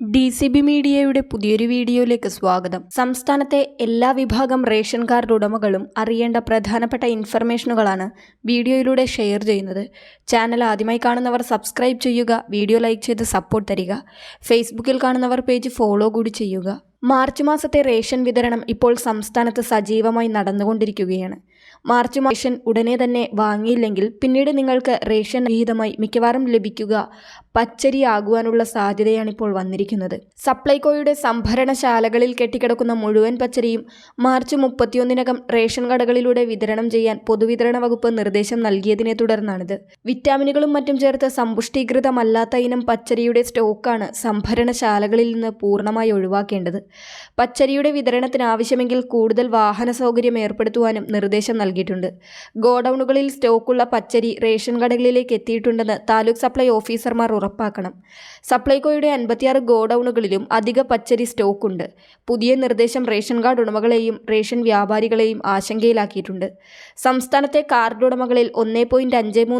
D C B മീഡിയയുടെ പുതിയൊരു വീഡിയോയിലേക്ക് സ്വാഗതം. സംസ്ഥാനത്തെ എല്ലാ വിഭാഗം റേഷൻ കാർഡ് ഉടമകളും അറിയേണ്ട പ്രധാനപ്പെട്ട ഇൻഫർമേഷനുകളാണ് വീഡിയോയിലൂടെ ഷെയർ ചെയ്യുന്നത്. ചാനൽ ആദ്യമായി കാണുന്നവർ സബ്സ്ക്രൈബ് ചെയ്യുക വീഡിയോ ലൈക്ക് ചെയ്ത് സപ്പോർട്ട് തരിക. ഫേസ്ബുക്കിൽ കാണുന്നവർ പേജ് ഫോളോ കൂടി ചെയ്യുക. മാർച്ച് മാസത്തെ റേഷൻ വിതരണം ഇപ്പോൾ സംസ്ഥാനത്ത് സജീവമായി നടന്നുകൊണ്ടിരിക്കുകയാണ്. മാർച്ച് റേഷൻ ഉടനെ തന്നെ വാങ്ങിയില്ലെങ്കിൽ പിന്നീട് നിങ്ങൾക്ക് റേഷൻ വിഹിതമായി മിക്കവാറും ലഭിക്കുക. പച്ചരി ആകുവാനുള്ള സാധ്യതയാണ് ഇപ്പോൾ വന്നിരിക്കുന്നത്. സപ്ലൈകോയുടെ സംഭരണശാലകളിൽ കെട്ടിക്കിടക്കുന്ന മുഴുവൻ പച്ചരിയും മാർച്ച് മുപ്പത്തിയൊന്നിനകം റേഷൻ കടകളിലൂടെ വിതരണം ചെയ്യാൻ പൊതുവിതരണ വകുപ്പ് നിർദ്ദേശം നൽകിയതിനെ തുടർന്നാണിത്. വിറ്റാമിനുകളും മറ്റും ചേർത്ത് സമ്പുഷ്ടീകൃതമല്ലാത്ത ഇനം പച്ചരിയുടെ സ്റ്റോക്കാണ് സംഭരണശാലകളിൽ നിന്ന് പൂർണമായി ഒഴിവാക്കേണ്ടത്. പച്ചരിയുടെ വിതരണത്തിന് ആവശ്യമെങ്കിൽ കൂടുതൽ വാഹന സൗകര്യം ഏർപ്പെടുത്തുവാനും നിർദ്ദേശം നൽകിയിട്ടുണ്ട്. ഗോഡൌണുകളിൽ സ്റ്റോക്കുള്ള പച്ചരി റേഷൻ കടകളിലേക്ക് എത്തിയിട്ടുണ്ടെന്ന് താലൂക്ക് സപ്ലൈ ഓഫീസർമാർ ഉറപ്പാക്കണം. സപ്ലൈകോയുടെ അൻപത്തിയാറ് ഗോഡൌണുകളിലും അധിക പച്ചരി സ്റ്റോക്കുണ്ട്. പുതിയ നിർദ്ദേശം റേഷൻ കാർഡ് ഉടമകളെയും റേഷൻ വ്യാപാരികളെയും ആശങ്കയിലാക്കിയിട്ടുണ്ട്. സംസ്ഥാനത്തെ കാർഡ് ഉടമകളിൽ ഒന്നേ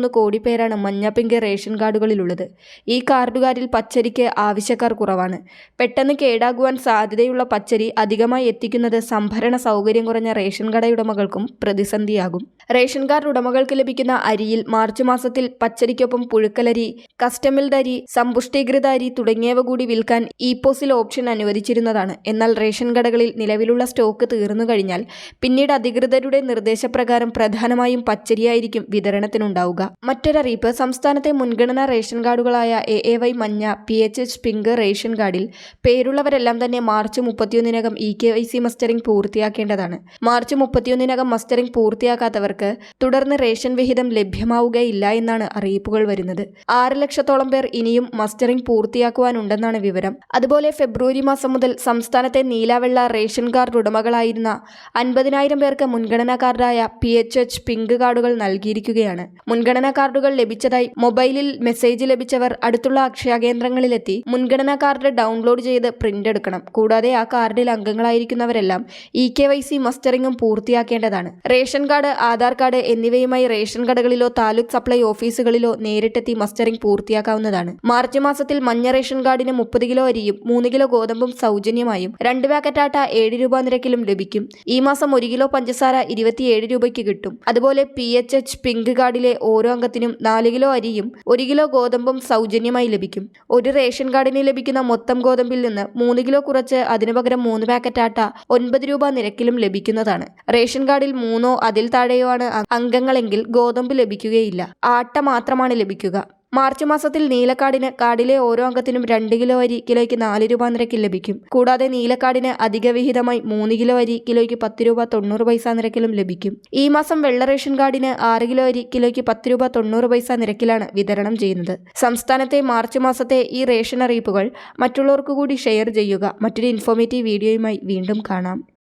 കോടി പേരാണ് മഞ്ഞപ്പിങ്ക് റേഷൻ കാർഡുകളിലുള്ളത്. ഈ കാർഡുകാരിൽ പച്ചരിക്ക് ആവശ്യക്കാർ കുറവാണ്. പെട്ടെന്ന് കേടാകുവാൻ സാധ്യതയുള്ള പച്ചരി അധികമായി എത്തിക്കുന്നത് സംഭരണ സൗകര്യം കുറഞ്ഞ റേഷൻ കടയുടമകൾക്കും പ്രതിസന്ധിയാകും. റേഷൻ കാർഡ് ഉടമകൾക്ക് ലഭിക്കുന്ന അരിയിൽ മാർച്ച് മാസത്തിൽ പച്ചരിക്കൊപ്പം പുഴുക്കലരി കസ്റ്റമിൽഡ് അരി സമ്പുഷ്ടീകൃത അരി തുടങ്ങിയവ കൂടി വിൽക്കാൻ ഇപോസിൽ ഓപ്ഷൻ അനുവദിച്ചിരുന്നതാണ്. എന്നാൽ റേഷൻ കടകളിൽ നിലവിലുള്ള സ്റ്റോക്ക് തീർന്നു കഴിഞ്ഞാൽ പിന്നീട് അധികൃതരുടെ നിർദ്ദേശപ്രകാരം പ്രധാനമായും പച്ചരിയായിരിക്കും വിതരണത്തിനുണ്ടാവുക. മറ്റൊരറിയിപ്പ് സംസ്ഥാനത്തെ മുൻഗണനാ റേഷൻ കാർഡുകളായ എ എ വൈ മഞ്ഞ P H H pink ration കാർഡിൽ പേരുള്ളവരെല്ലാം തന്നെ March മുപ്പത്തിയൊന്നിനകം E K Y C mustering പൂർത്തിയാക്കേണ്ടതാണ്. March മുപ്പത്തിയൊന്നിനകം മസ്റ്ററിംഗ് പൂർത്തിയാക്കാത്തവർക്ക് തുടർന്ന് റേഷൻ വിഹിതം ലഭ്യമാവുകയില്ല എന്നാണ് അറിയിപ്പുകൾ വരുന്നത്. ആറ് ലക്ഷത്തോളം പേർ ഇനിയും മസ്റ്ററിംഗ് പൂർത്തിയാക്കുവാനുണ്ടെന്നാണ് വിവരം. അതുപോലെ ഫെബ്രുവരി മാസം മുതൽ സംസ്ഥാനത്തെ നീലാവെള്ള റേഷൻ കാർഡ് ഉടമകളായിരുന്ന അൻപതിനായിരം പേർക്ക് മുൻഗണനാ കാർഡായ പി എച്ച് എച്ച് പിങ്ക് കാർഡുകൾ നൽകിയിരിക്കുകയാണ്. മുൻഗണനാ കാർഡുകൾ ലഭിച്ചതായി മൊബൈലിൽ മെസ്സേജ് ലഭിച്ചവർ അടുത്തുള്ള അക്ഷയ കേന്ദ്രങ്ങളിലെത്തി മുൻഗണനാ കാർഡ് ഡൗൺലോഡ് ചെയ്ത് പ്രിന്റ് എടുക്കണം. കൂടാതെ ആ കാർഡിൽ അംഗങ്ങളായിരിക്കുന്നവരെല്ലാം ഇ കെ വൈ സി മസ്റ്ററിംഗും പൂർത്തിയാക്കേണ്ടതാണ്. റേഷൻ കാർഡ് ആധാർ കാർഡ് എന്നിവയുമായി റേഷൻ കടകളിലോ താലൂക്ക് സപ്ലൈ ഓഫീസുകളിലോ നേരിട്ടെത്തി മസ്റ്ററിംഗ് പൂർത്തിയാക്കാവുന്നതാണ്. മാർച്ച് മാസത്തിൽ മഞ്ഞ റേഷൻ കാർഡിന് മുപ്പത് കിലോ അരിയും മൂന്ന് കിലോ ഗോതമ്പും സൗജന്യമായും രണ്ട് പാക്കറ്റ് ആട്ട ഏഴ് രൂപ നിരക്കിലും ലഭിക്കും. ഈ മാസം ഒരു കിലോ പഞ്ചസാര ഇരുപത്തിയേഴ് രൂപയ്ക്ക് കിട്ടും. അതുപോലെ പി എച്ച് എച്ച് പിങ്ക് കാർഡിലെ ഓരോ അംഗത്തിനും നാല് കിലോ അരിയും ഒരു കിലോ ഗോതമ്പും സൗജന്യമായി ലഭിക്കും. ഒരു റേഷൻ കാർഡിന് ലഭിക്കുന്ന മൊത്തം ഗോതമ്പിൽ നിന്ന് മൂന്ന് കിലോ കുറച്ച് അതിനു പകരം മൂന്ന് പാക്കറ്റ് ആട്ട ഒൻപത് രൂപ നിരക്കിലും ലഭിക്കുന്നതാണ്. റേഷൻ കാർഡിൽ മൂന്നോ അതിൽ താഴെയോ ആണ് അംഗങ്ങളെങ്കിൽ ഗോതമ്പ് ലഭിക്കുകയില്ല. ആട്ട മാത്രമാണ് ലഭിക്കുക. മാർച്ച് മാസത്തിൽ നീലക്കാടിന് കാടിലെ ഓരോ അംഗത്തിനും രണ്ട് കിലോ അരി കിലോയ്ക്ക് നാല് രൂപ നിരക്കിൽ ലഭിക്കും. കൂടാതെ നീലക്കാടിന് അധിക വിഹിതമായി മൂന്ന് കിലോ അരി കിലോയ്ക്ക് പത്ത് രൂപ തൊണ്ണൂറ് പൈസ നിരക്കിലും ലഭിക്കും. ഈ മാസം വെള്ള റേഷൻ കാർഡിന് ആറ് കിലോ അരി കിലോയ്ക്ക് പത്ത് രൂപ തൊണ്ണൂറ് പൈസ നിരക്കിലാണ് വിതരണം ചെയ്യുന്നത്. സംസ്ഥാനത്തെ മാർച്ച് മാസത്തെ ഈ റേഷൻ അറിയിപ്പുകൾ മറ്റുള്ളവർക്ക് കൂടി ഷെയർ ചെയ്യുക. മറ്റൊരു ഇൻഫോർമേറ്റീവ് വീഡിയോയുമായി വീണ്ടും കാണാം.